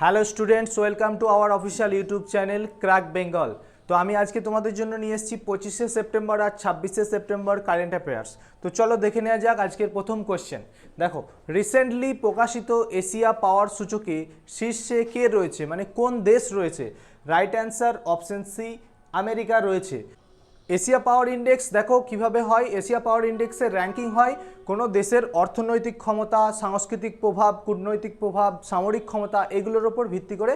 Hello students welcome to our official YouTube channel crack Bengal তো আমি আজকে তোমাদের জন্য নিয়ে এসেছি পঁচিশে সেপ্টেম্বর আর ছাব্বিশে সেপ্টেম্বর কারেন্ট অ্যাফেয়ার্স তো চলো দেখে নেওয়া যাক আজকের প্রথম কোশ্চেন দেখো রিসেন্টলি প্রকাশিত এশিয়া পাওয়ার সূচকে শীর্ষে কে রয়েছে? মানে কোন দেশ রয়েছে? Right answer option C America রয়েছে। এশিয়া পাওয়ার ইন্ডেক্স, দেখো কীভাবে হয়। এশিয়া পাওয়ার ইন্ডেক্সের র্যাঙ্কিং হয় কোনো দেশের অর্থনৈতিক ক্ষমতা, সাংস্কৃতিক প্রভাব, কূটনৈতিক প্রভাব, সামরিক ক্ষমতা, এগুলোর ওপর ভিত্তি করে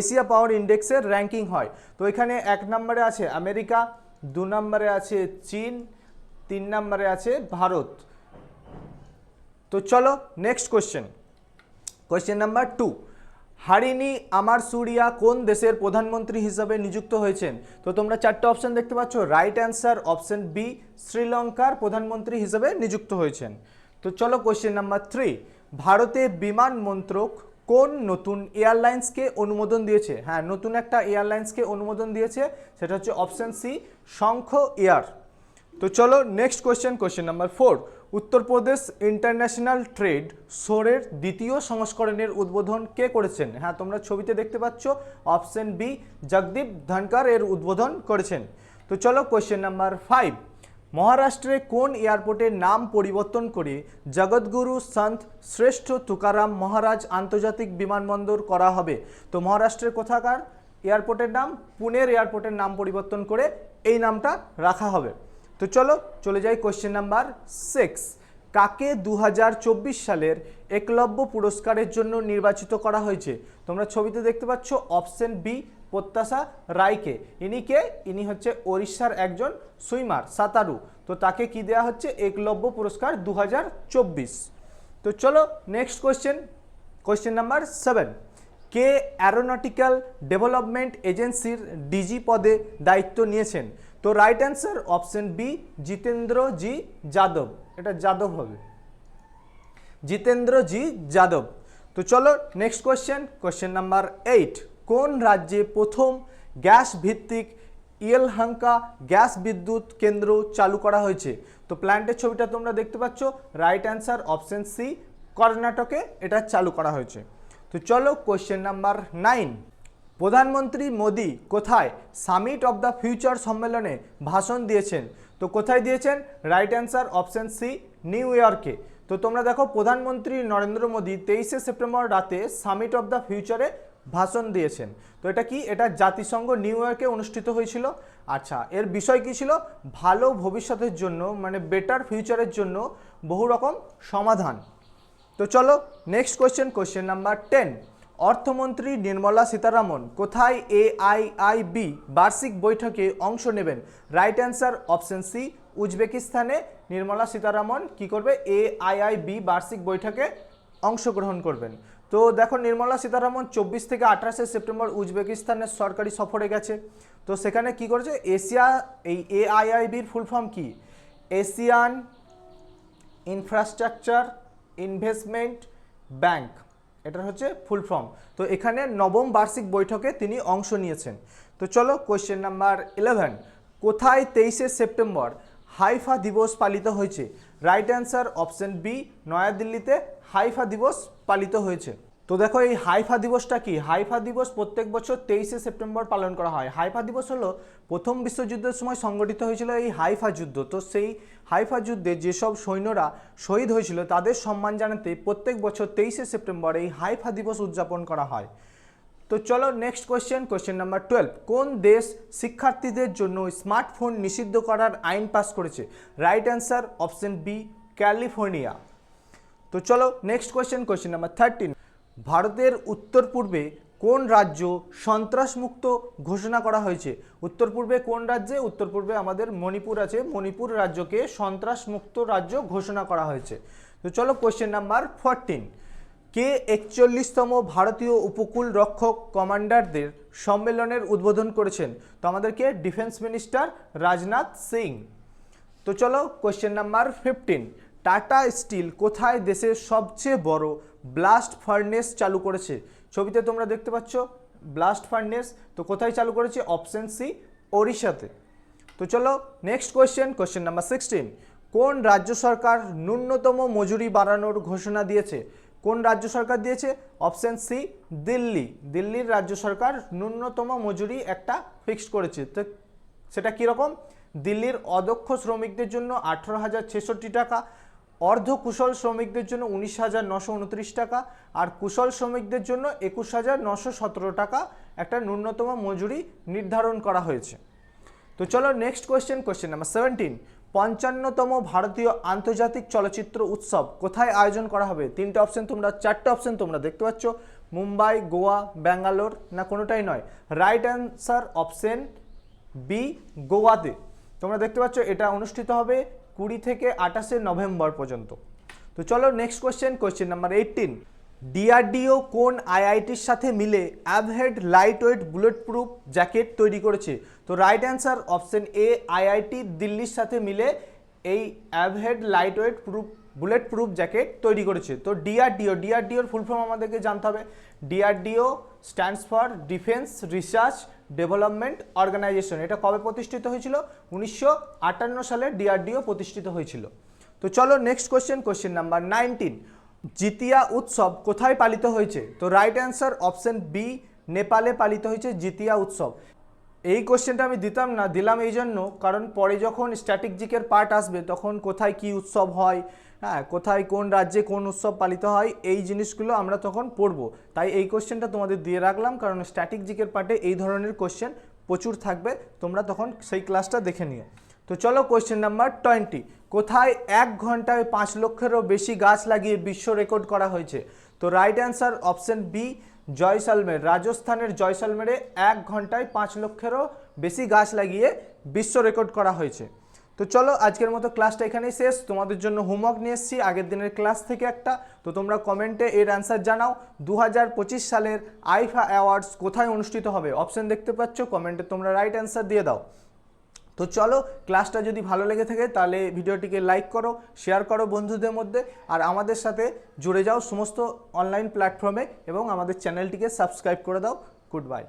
এশিয়া পাওয়ার ইন্ডেক্সের র্যাঙ্কিং হয়। তো এখানে এক নম্বরে আছে আমেরিকা, দু নম্বরে আছে চীন, তিন নম্বরে আছে ভারত। তো চলো next question question number two Harini Amarasuriya কোন দেশের প্রধানমন্ত্রী হিসাবে নিযুক্ত হয়েছেন? তো তোমরা চারটে অপশন দেখতে পাচ্ছ রাইট অ্যান্সার অপশন বি শ্রীলঙ্কার প্রধানমন্ত্রী হিসাবে নিযুক্ত হয়েছেন। তো চলো কোয়েশ্চেন নাম্বার থ্রি ভারতে বিমান মন্ত্রক কোন নতুন এয়ারলাইন্সকে অনুমোদন দিয়েছে? হ্যাঁ নতুন একটা এয়ারলাইন্সকে অনুমোদন দিয়েছে, সেটা হচ্ছে অপশন সি শঙ্খ এয়ার। তো চলো next question question number four Uttar Pradesh international trade শোরের দ্বিতীয় সংস্করণের উদ্বোধন কে করেছেন? হ্যাঁ তোমরা ছবিতে দেখতে পাচ্ছ, অপশন বি, জগদীপ ধনকার এর উদ্বোধন করেছেন। তো চলো কোয়েশ্চেন নাম্বার ফাইভ মহারাষ্ট্রে কোন এয়ারপোর্টের নাম পরিবর্তন করে জগৎগুরু সন্ত শ্রেষ্ঠ তুকারাম মহারাজ আন্তর্জাতিক বিমানবন্দর করা হবে? তো মহারাষ্ট্রের কোথাকার এয়ারপোর্টের নাম? পুনের এয়ারপোর্টের নাম পরিবর্তন করে এই নামটা রাখা হবে। তো চলো, চলে যাই কোয়েশ্চেন নাম্বার সিক্স কাকে দু হাজার চব্বিশ সালের একলব্য পুরস্কারের জন্য নির্বাচিত করা হয়েছে? তোমরা ছবিতে দেখতে পাচ্ছ অপশন বি, প্রত্যাশা রায়কে। ইনি কে? ইনি হচ্ছে ওড়িশার একজন সুইমার, সাঁতারু। তো তাকে কি দেওয়া হচ্ছে? একলব্য পুরস্কার দু হাজার চব্বিশ। তো চলো next question question number seven কে অ্যারোনটিক্যাল ডেভেলপমেন্ট এজেন্সির ডিজি পদে দায়িত্ব নিয়েছেন? তো right answer option B Jitendra জি যাদব এটা যাদব হবে। জিতেন্দ্র জি যাদব তো চলো next question question number eight কোন রাজ্যে প্রথম গ্যাস ভিত্তিক ইয়েলহাঙ্কা গ্যাস বিদ্যুৎ কেন্দ্র চালু করা হয়েছে? তো প্ল্যান্টের ছবিটা তোমরা দেখতে পাচ্ছ। রাইট অ্যান্সার অপশন সি কর্ণাটকে এটা চালু করা হয়েছে। তো চলো কোয়েশ্চেন নাম্বার নাইন প্রধানমন্ত্রী মোদি কোথায় সামিট অফ দ্য ফিউচার সম্মেলনে ভাষণ দিয়েছেন? তো কোথায় দিয়েছেন? Right answer option C, new ইয়র্কে। তো তোমরা দেখো, প্রধানমন্ত্রী নরেন্দ্র মোদী তেইশে সেপ্টেম্বর রাতে সামিট অফ দ্য ফিউচারে ভাষণ দিয়েছেন। তো এটা কি? এটা জাতিসংঘ নিউ ইয়র্কে অনুষ্ঠিত হয়েছিল। আচ্ছা এর বিষয় কি ছিল? ভালো ভবিষ্যতের জন্য মানে বেটার ফিউচারের জন্য বহু রকম সমাধান। তো চলো next question question number ten অর্থমন্ত্রী নির্মলা সীতারামন কোথায় এআইআইবি বার্ষিক বৈঠকে অংশ নেবেন? রাইট অ্যান্সার অপশন সি উজবেকিস্তানে। নির্মলা সীতারামন কি করবে? এআইআইবি বার্ষিক বৈঠকে অংশগ্রহণ করবেন। তো দেখো, নির্মলা সীতারামন চব্বিশ থেকে আঠাশে সেপ্টেম্বর উজবেকিস্তানের সরকারি সফরে গেছে। তো সেখানে কি করেছে? এশিয়া, এই এআইআইবির ফুল ফর্ম কি? Asian infrastructure investment bank. এটার হচ্ছে ফুল ফর্ম তো এখানে নবম বার্ষিক বৈঠকে তিনি অংশ নিয়েছেন। তো চলো কোয়েশ্চেন নাম্বার ইলেভেন কোথায় তেইশে সেপ্টেম্বর হাইফা দিবস পালিত হয়েছে? রাইট অ্যান্সার অপশন বি নয়াদিল্লিতে হাইফা দিবস পালিত হয়েছে। তো দেখো এই হাইফা দিবসটা কি? হাইফা দিবস প্রত্যেক বছর তেইশে সেপ্টেম্বর পালন করা হয়। হাইফা দিবস হলো প্রথম বিশ্বযুদ্ধের সময় সংগঠিত হয়েছিল এই হাইফা যুদ্ধ। তো সেই হাইফা যুদ্ধে যেসব সৈন্যরা শহীদ হয়েছিল, তাদের সম্মান জানাতে প্রত্যেক বছর তেইশে সেপ্টেম্বর এই হাইফা দিবস উদযাপন করা হয়। তো চলো next question question number twelve কোন দেশ শিক্ষার্থীদের জন্য স্মার্টফোন নিষিদ্ধ করার আইন পাস করেছে? Right answer option B California তো চলো next question question number thirteen ভারতের উত্তর পূর্বে কোন রাজ্য সন্ত্রাসমুক্ত ঘোষণা করা হয়েছে? উত্তর পূর্বে কোন রাজ্যে? উত্তর পূর্বে আমাদের মণিপুর আছে। মণিপুর রাজ্যকে সন্ত্রাসমুক্ত রাজ্য ঘোষণা করা হয়েছে। তো চলো কোয়েশ্চেন নাম্বার ফোরটিন কে একচল্লিশতম ভারতীয় উপকূল রক্ষক কমান্ডারদের সম্মেলনের উদ্বোধন করেছেন? তো আমাদেরকে ডিফেন্স মিনিস্টার রাজনাথ সিং। তো চলো question number fifteen Tata steel কোথায় দেশের সবচেয়ে বড় ব্লাস্ট ফার্নেস চালু করেছে? ছবিতে তোমরা দেখতে পাচ্ছ ব্লাস্ট ফার্নেস। তো কোথায় চালু করেছে? অপশন সি, ওড়িশাতে। তো চলো next question question number sixteen কোন রাজ্য সরকার ন্যূনতম মজুরি বাড়ানোর ঘোষণা দিয়েছে? কোন রাজ্য সরকার দিয়েছে? Option C, Delhi. দিল্লির রাজ্য সরকার ন্যূনতম মজুরি একটা ফিক্সড করেছে। তো সেটা কীরকম? দিল্লির অদক্ষ শ্রমিকদের জন্য আঠেরো হাজার ছেষট্টি টাকা অর্ধ কুশল শ্রমিকদের জন্য উনিশ হাজার নশো উনত্রিশ টাকা আর কুশল শ্রমিকদের জন্য একুশ হাজার নশো সতেরো টাকা একটা ন্যূনতম মজুরি নির্ধারণ করা হয়েছে। তো চলো next question question number seventeen পঞ্চান্নতম ভারতীয় আন্তর্জাতিক চলচ্চিত্র উৎসব কোথায় আয়োজন করা হবে? তিনটে অপশন তোমরা, চারটে অপশন তোমরা দেখতে পাচ্ছ। মুম্বাই, গোয়া, ব্যাঙ্গালোর না কোনোটাই নয়? রাইট অ্যান্সার অপশন বি গোয়াতে। তোমরা দেখতে পাচ্ছ এটা অনুষ্ঠিত হবে কুড়ি থেকে আঠাশে নভেম্বর পর্যন্ত। তো চলো next question question number eighteen DRDO কোন আইআইটির সাথে মিলে Abhed light weight bullet proof jacket তৈরি করেছে? তো right answer option A IIT দিল্লির সাথে মিলে এই Abhed light weight proof bullet proof jacket তৈরি করেছে। তো ডিআরডিও ডিআরডিওর ফুল ফর্ম আমাদেরকে জানতে হবে। DRDO stands for defence research development organisation. এটা কবে প্রতিষ্ঠিত হয়েছিল? উনিশশো আটান্ন সালে ডিআরডিও প্রতিষ্ঠিত হয়েছিল। তো চলো next question question number nineteen Jitiya উৎসব কোথায় পালিত হয়েছে? তো রাইট অ্যান্সার অপশন বি নেপালে পালিত হয়েছে জিতিয়া উৎসব। এই কোশ্চেনটা আমি দিতাম না, দিলাম এই জন্য। কারণ পরে যখন স্ট্র্যাটেজিকের পার্ট আসবে, তখন কোথায় কি উৎসব হয় হ্যাঁ কোথায় কোন রাজ্যে কোন উৎসব পালিত হয়, এই জিনিসগুলো আমরা তখন পড়ব। তাই এই কোশ্চেনটা তোমাদের দিয়ে রাখলাম, কারণ স্ট্র্যাটেজিকের পার্টে এই ধরনের কোশ্চেন প্রচুর থাকবে। তোমরা তখন সেই ক্লাসটা দেখে নিও। তো চলো কোশ্চেন নাম্বার টোয়েন্টি কোথায় এক ঘন্টায় পাঁচ লক্ষেরও বেশি গাছ লাগিয়ে বিশ্ব রেকর্ড করা হয়েছে? তো right answer option B Jaisalmer, রাজস্থানের জয়সালমেরে এক ঘন্টায় পাঁচ লক্ষেরও বেশি গাছ লাগিয়ে বিশ্ব রেকর্ড করা হয়েছে। তো চলো, আজকের মতো ক্লাসটা এখানেই শেষ। তোমাদের জন্য হোমওয়ার্ক নিয়ে এসেছি। আগের দিনের ক্লাস থেকে একটা। তো তোমরা কমেন্টে এর অ্যান্সার জানাও। দু হাজার পঁচিশ সালের আইফা অ্যাওয়ার্ডস কোথায় অনুষ্ঠিত হবে? অপশন দেখতে পাচ্ছ, কমেন্টে তোমরা রাইট অ্যান্সার দিয়ে দাও। তো চলো ক্লাসটা যদি ভালো লেগে থাকে, তাহলে ভিডিওটিকে লাইক করো শেয়ার করো বন্ধুদের মধ্যে, আর আমাদের সাথে জুড়ে যাও সমস্ত অনলাইন প্ল্যাটফর্মে এবং আমাদের চ্যানেলটিকে সাবস্ক্রাইব করে দাও। Good bye